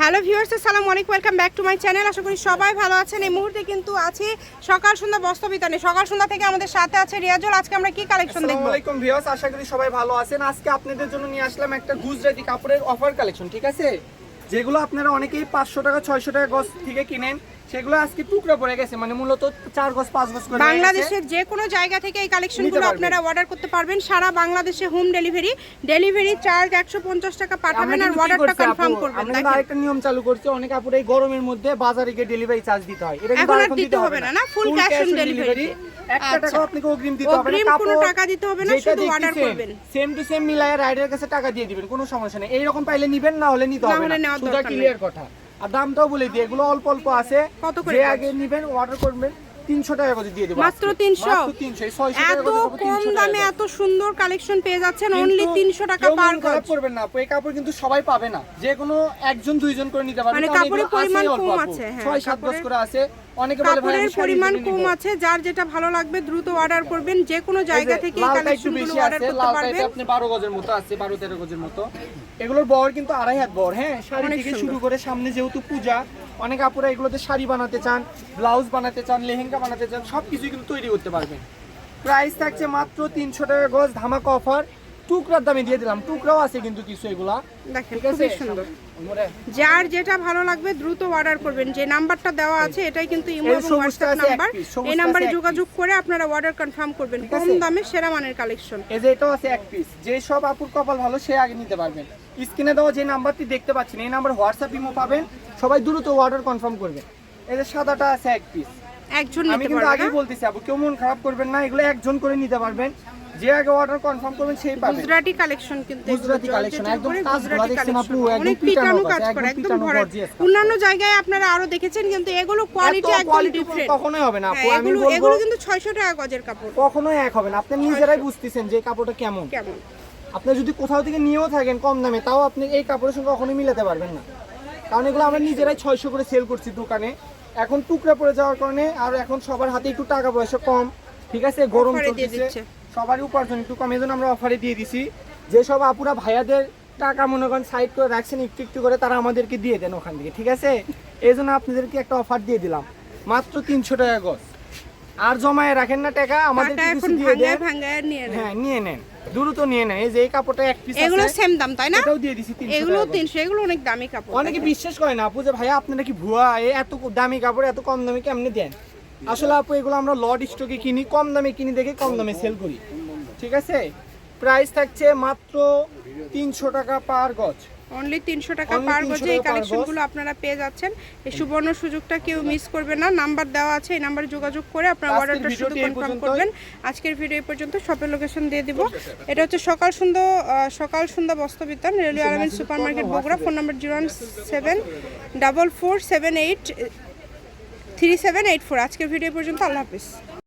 Hello viewers সালাম অনেক welcome back to my channel. আশা করি সবাই ভালো আছেন। এই মুহূর্তে কিন্তু আছি সকাল সন্ধ্যা বস্ত্র বিতানে সকাল সন্ধ্যা থেকে আমাদের সাথে আছে রিয়াজুল। আজকে আমরা কি কালেকশন দেখব? আসসালামু আলাইকুম ভিউয়ার্স আশা করি সবাই ভালো আছেন। আজকে আপনাদের জন্য নিয়ে আসলাম একটা গুজরাটি কাপড়ের অফার কালেকশন ঠিক আছে? যেগুলো আপনারা অনেকেই পাঁচশো টাকা ছয়শো টাকা গজ থেকে কিনেন। সেগুলো আজকে টুকরো পড়ে গেছে মানে মূলত চার গজ পাঁচ গজ করে বাংলাদেশের যে কোনো জায়গা থেকে এই কালেকশনগুলো। আপনারা অর্ডার করতে পারবেন সারা বাংলাদেশে হোম ডেলিভারি ডেলিভারি চার্জ একশো পঞ্চাশ টাকা পাঠাবেন আর অর্ডারটা কনফার্ম করবেন আমরা আরেকটা নিয়ম চালু করছি অনেক আপুর এই গরমের মধ্যে বাজারে গিয়ে ডেলিভারি চার্জ দিতে হয় এটা এখন আর দিতে হবে না, না? On delivery। একটা আচ্ছা। টাকা আপনাকে অগ্রিম দিতে হবে না কোনো টাকা দিতে হবে না, শুধু করবেন। সেম টু সেম মিলায় কাছে টাকা দিয়ে দিবেন কোনো সমস্যা নেই এইরকম পাইলে নিবেন না হলে নিতে হবে না। ক্লিয়ার কথা আর দামটাও বলে দিই এগুলো অল্প অল্প আছে। কত করে যে আগে নেবেন অর্ডার করবেন তিনশো টাকা করে দিয়ে দেবো মাত্র তিনশো? 300? তিনশো এত কম দামে এত সুন্দর কালেকশন পেয়ে যাচ্ছেন অনলি তিনশো টাকা কেউ পার গজ করবেন না এই কাপড় কিন্তু সবাই পাবে না। যে কোনো একজন দুইজন করে নিতে পারবে মানে কাপড়ের পরিমাণ কম আছে, হ্যাঁ, ছয় সাত গজ করে আছে। কাপড়ের পরিমাণ কম আছে যার যেটা ভালো লাগবে দ্রুত অর্ডার করবেন। যে কোনো জায়গা থেকে কালেকশনগুলো অর্ডার করতে পারবেন। আপনি বারো গজের মতো আছে বারো তেরো গজের মতো। এগুলোর বর কিন্তু আড়াই হাত বর হ্যাঁ? শাড়ি অনেক থেকে শুরু করে সামনে যেহেতু পূজা অনেক আপুরা এগুলোতে শাড়ি বানাতে চান ব্লাউজ বানাতে চান লেহেঙ্গা বানাতে চান সব কিছুই কিন্তু তৈরি করতে পারবেন। প্রাইস থাকছে মাত্র তিনশো টাকা গজ ধামাকা অফার টুকরার দামে দিয়ে দিলাম। টুকরাও আছে কিন্তু কিছু এগুলা। দেখেন খুবই সুন্দর। যার যেটা ভালো লাগবে দ্রুত অর্ডার করবেন। যে নাম্বারটা দেওয়া আছে এটাই কিন্তু ইমো এবং হোয়াটসঅ্যাপ নাম্বার। এই নাম্বারে যোগাযোগ করে আপনারা অর্ডার কনফার্ম করবেন। কম দামে সেরা মানের কালেকশন এই যে এটাও আছে এক পিস যে সব আপুর কপাল ভালো সে আগে নিতে পারবেন স্ক্রিনে দেওয়া যে নাম্বারটি দেখতে পাচ্ছেন এই নাম্বার হোয়াটসঅ্যাপ ইমো পাবেন। সবাই দ্রুত অর্ডার কনফার্ম করবেন এই যে সাদাটা আছে এক পিস একজন আমি নিতে কিন্তু পারবে আগেই না? বলতেছি আপু কেউ মন খারাপ করবেন না এগুলো একজন করে নিতে পারবেন। যে আগে অর্ডার কনফার্ম করবেন সেই পাবেন গুজরাটি কালেকশন কিন্তু গুজরাটি collection, একদম গুজরাটি অনেক পিটানো কাজ, করে একদম ভরা। অন্যান্য জায়গায় আপনারা আরও দেখেছেন কিন্তু এগুলো কোয়ালিটি একদম ডিফারেন্ট কখনোই হবে না আপু আমি বলব এগুলো কিন্তু 600 টাকা গজের কাপড়। কখনোই এক হবে না। আপনি নিজেরাই বুঝতেছেন যে কাপড়টা কেমন। কেমন? আপনি যদি কোথাও থেকে নিয়েও থাকেন কম দামে তাও আপনি এই কাপড়ের সঙ্গে কখনোই মিলাতে পারবেন না। কারণ এগুলো আমরা নিজেরাই ছয়শো করে সেল করছি দোকানে। এখন টুকরা পড়ে যাওয়ার কারণে আর এখন সবার হাতে একটু টাকা পয়সা কম। ঠিক আছে? গরম Offer সবারই উপার্জন একটু কম এই আমরা অফারে দিয়ে দিছি। যেসব আপুরা ভাইয়াদের টাকা মনে করেন সাইড করে রাখছেন একটু একটু করে তারা আমাদেরকে দিয়ে দেন ওখান থেকে ঠিক আছে? এই জন্য আপনাদেরকে একটা অফার দিয়ে দিলাম। মাত্র তিনশো টাকা গজ। আর জমায়ে রাখেন না টাকা আমাদের কিছু দিয়ে দেন। হ্যাঁ নিয়ে নেন। দ্রুত নিয়ে নেন। এই যে এই কাপড়টা এক পিস এগুলো সেম দাম তাই না? এটাও দিয়ে দিছি 300 এগুলো 300 এগুলো অনেক দামি কাপড় অনেকে বিশ্বাস করে না আপু যে ভাইয়া আপনারা কি ভুয়া এত দামি কাপড় এত কম দামে কেমনে দেন? আসলে আপু এগুলো আমরা লট স্টকে কিনি কম দামে কিনি দেখে কম দামে সেল করি। ঠিক আছে? প্রাইস থাকছে মাত্র তিনশো টাকা পার গজ। অনলি 300 টাকা পার 300 গজে এই কালেকশনগুলো আপনারা পেয়ে যাচ্ছেন। এই সুবর্ণ সুযোগটা কেউ মিস করবে না। নাম্বার দেওয়া আছে এই নাম্বারে যোগাযোগ করে আপনারা অর্ডারটা শুধু কনফার্ম করবেন। আজকের ভিডিও পর্যন্ত শপের লোকেশন দিয়ে দিব। এটা হচ্ছে সকাল সন্ধ্যা Sokal Sondhya Bostro Bitan railway Al-Amin super market Bogura phone number zero one seven double four seven eight three seven eight four. আজকের ভিডিও পর্যন্ত আল্লাহ হাফিজ।